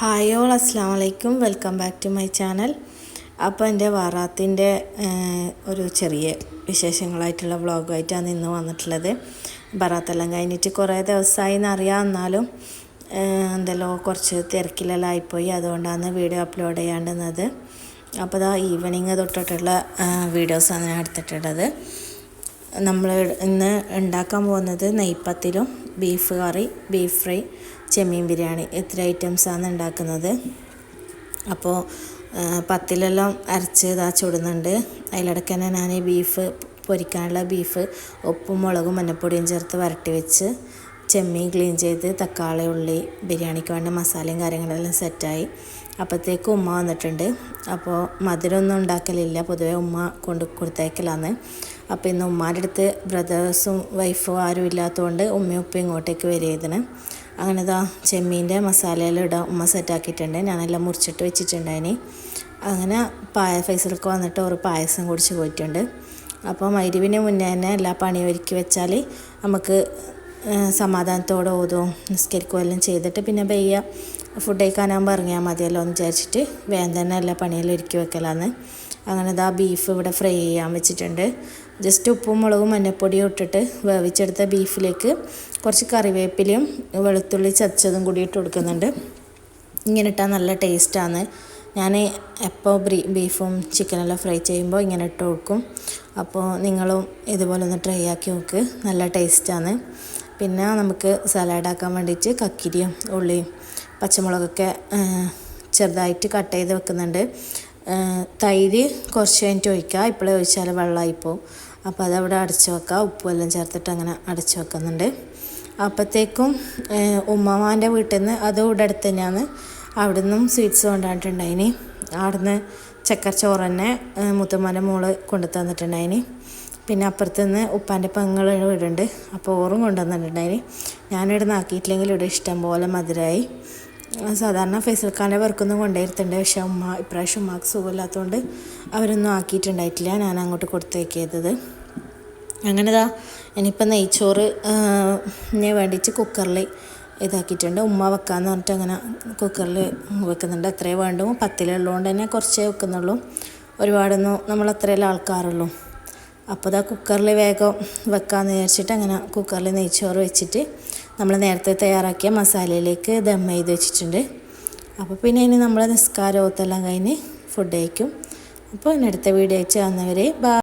Hi all അസ്സാം വലൈക്കും welcome back to my channel അപ്പോൾ എന്റെ വാറാത്തിന്റെ ഒരു ചെറിയ വിശേഷങ്ങളായിട്ടുള്ള വ്ളോഗായിട്ടാണ് ഇന്ന് വന്നിട്ടുള്ളത്. ബറാത്തെല്ലാം കഴിഞ്ഞിട്ട് കുറേ ദിവസമായി എന്നറിയാം എന്നാലും എന്തല്ലോ കുറച്ച് തിരക്കിലെല്ലാം ആയിപ്പോയി. അതുകൊണ്ടാണ് വീഡിയോ അപ്ലോഡ് ചെയ്യാണ്ടുന്നത് അപ്പോൾ ഇതാ ഈവനിങ് തൊട്ടിട്ടുള്ള വീഡിയോസാണ് ഞാൻ എടുത്തിട്ടുള്ളത്. നമ്മൾ ഇന്ന് ഉണ്ടാക്കാൻ പോകുന്നത് നെയ്പ്പത്തിലും ബീഫ് കറി ബീഫ് ഫ്രൈ ചെമ്മീൻ ബിരിയാണി ഇത്ര ഐറ്റംസാണ് ഉണ്ടാക്കുന്നത്. അപ്പോൾ പത്തിലെല്ലാം അരച്ച് ഇതാ ചുടുന്നുണ്ട്. അതിലിടയ്ക്ക് തന്നെ ഞാൻ ഈ ബീഫ് പൊരിക്കാനുള്ള ബീഫ് ഉപ്പും മുളകും മഞ്ഞപ്പൊടിയും ചേർത്ത് വരട്ടി വെച്ച് ചെമ്മീൻ ക്ലീൻ ചെയ്ത് തക്കാളി ഉള്ളി ബിരിയാണിക്ക് വേണ്ട മസാലയും കാര്യങ്ങളെല്ലാം സെറ്റായി അപ്പോഴത്തേക്ക് ഉമ്മ വന്നിട്ടുണ്ട്. അപ്പോൾ മധുരമൊന്നും ഉണ്ടാക്കലില്ല. പൊതുവേ ഉമ്മ കൊണ്ട് കൊടുത്തേക്കലാന്ന് അപ്പോൾ ഇന്ന് ഉമ്മാന്റെ അടുത്ത് ബ്രദേഴ്സും വൈഫും ആരും ഇല്ലാത്തതുകൊണ്ട് ഉമ്മയും ഉപ്പയും ഇങ്ങോട്ടേക്ക് വരികയാണ് അങ്ങനെ ഇതാ ചെമ്മീന്റെ മസാലയെല്ലാം ഇടാം ഉമ്മ സെറ്റാക്കിയിട്ടുണ്ട് ഞാനെല്ലാം മുറിച്ചിട്ട് വെച്ചിട്ടുണ്ടായിനി. അങ്ങനെ പായ ഫൈസലൊക്കെ വന്നിട്ട് ഒരു പായസം കുടിച്ച് പോയിട്ടുണ്ട്. അപ്പോൾ മൈരുവിന് മുന്നേ തന്നെ എല്ലാ പണിയും ഒരുക്കി വെച്ചാൽ നമുക്ക് സമാധാനത്തോടെ ഓതും നിസ്കരിക്കുകയും എല്ലാം ചെയ്തിട്ട് പിന്നെ ബയ്യ ഫുഡ് കഴിക്കാനാകുമ്പോൾ ഇറങ്ങിയാൽ മതിയല്ലോ എന്ന് വിചാരിച്ചിട്ട് വേഗം തന്നെ എല്ലാ പണിയെല്ലാം ഒരുക്കി വെക്കലാന്ന്. അങ്ങനെ ഇതാ ബീഫ് ഇവിടെ ഫ്രൈ ചെയ്യാൻ വെച്ചിട്ടുണ്ട്. ജസ്റ്റ് ഉപ്പും മുളകും മഞ്ഞപ്പൊടിയും ഇട്ടിട്ട് വേവിച്ചെടുത്ത ബീഫിലേക്ക് കുറച്ച് കറിവേപ്പിലയും വെളുത്തുള്ളി ചതച്ചതും കൂടി ഇട്ട് കൊടുക്കുന്നുണ്ട്. ഇങ്ങനെ ഇട്ടാൽ നല്ല ടേസ്റ്റാണ്. ഞാൻ എപ്പോൾ ബീഫും ചിക്കനെല്ലാം ഫ്രൈ ചെയ്യുമ്പോൾ ഇങ്ങനെ ഇട്ട് കൊടുക്കും. അപ്പോൾ നിങ്ങളും ഇതുപോലെ ഒന്ന് ട്രൈ ആക്കി നോക്ക്. നല്ല ടേസ്റ്റാണ്. പിന്നെ നമുക്ക് സലാഡാക്കാൻ വേണ്ടിയിട്ട് കക്കിരിയും ഉള്ളിയും പച്ചമുളകൊക്കെ ചെറുതായിട്ട് കട്ട് ചെയ്ത് വെക്കുന്നുണ്ട്. തൈര് കുറച്ച് കഴിഞ്ഞിട്ട് ഒഴിക്കുക. ഇപ്പോഴേ ഒഴിച്ചാൽ വെള്ളമായിപ്പോവും. അപ്പോൾ അതവിടെ അടച്ച് വെക്കുക. ഉപ്പുമെല്ലാം ചേർത്തിട്ട് അങ്ങനെ അടച്ച് വെക്കുന്നുണ്ട്. അപ്പോഴത്തേക്കും ഉമ്മമാന്റെ വീട്ടിൽ നിന്ന് അത് ഇവിടെ അടുത്ത് തന്നെയാണ്. അവിടെ നിന്നും സ്വീറ്റ്സ് അവിടുന്ന് ചക്കര ചോറ് തന്നെ മുത്തമ്മന്റെ മോൾ കൊണ്ടു തന്നിട്ടുണ്ടായിനി പിന്നെ അപ്പുറത്ത് നിന്ന് ഉപ്പാന്റെ പെങ്ങൾ വീടുണ്ട് അപ്പോൾ ഓറും കൊണ്ടുവന്നിട്ടുണ്ടായിനി. ഞാനിവിടെ നാക്കിയിട്ടില്ലെങ്കിൽ ഇവിടെ ഇഷ്ടം പോലെ മധുരമായി സാധാരണ ഫൈസൽ ഖാന്റെ വർക്കൊന്നും കൊണ്ടുവരുത്തുണ്ട് പക്ഷേ ഉമ്മ ഇപ്രാവശ്യം ഉമ്മാക്ക് സുഖമില്ലാത്തതുകൊണ്ട് അവരൊന്നും ആക്കിയിട്ടുണ്ടായിട്ടില്ല. ഞാൻ അങ്ങോട്ട് കൊടുത്തേക്കിയത് അങ്ങനെ ഇതാ ഇനിയിപ്പോൾ നെയ്ച്ചോറ് വേണ്ടിയിട്ട് കുക്കറിൽ ഇതാക്കിയിട്ടുണ്ട്. ഉമ്മ വെക്കാമെന്ന് പറഞ്ഞിട്ട് അങ്ങനെ കുക്കറിൽ വെക്കുന്നുണ്ട്. അത്രേ വേണ്ടു. പത്തിലുള്ളതുകൊണ്ട് തന്നെ കുറച്ചേ വെക്കുന്നുള്ളൂ. ഒരുപാടൊന്നും നമ്മൾ അത്രയല്ലേ ആൾക്കാരുള്ളൂ. അപ്പോൾ ഇതാ കുക്കറിൽ വേഗം വെക്കാമെന്ന് വിചാരിച്ചിട്ട് അങ്ങനെ കുക്കറിൽ നെയ്ച്ചോറ് വെച്ചിട്ട് നമ്മൾ നേരത്തെ തയ്യാറാക്കിയ മസാലയിലേക്ക് ദം ചെയ്ത് വെച്ചിട്ടുണ്ട്. അപ്പോൾ പിന്നെ ഇനി നമ്മൾ നിസ്കാരം ഓത്തെല്ലാം കഴിഞ്ഞ് ഫുഡ് കഴിക്കും. അപ്പോൾ ഇനി അടുത്ത വീഡിയോ അയച്ച് വന്നവരെ ബാ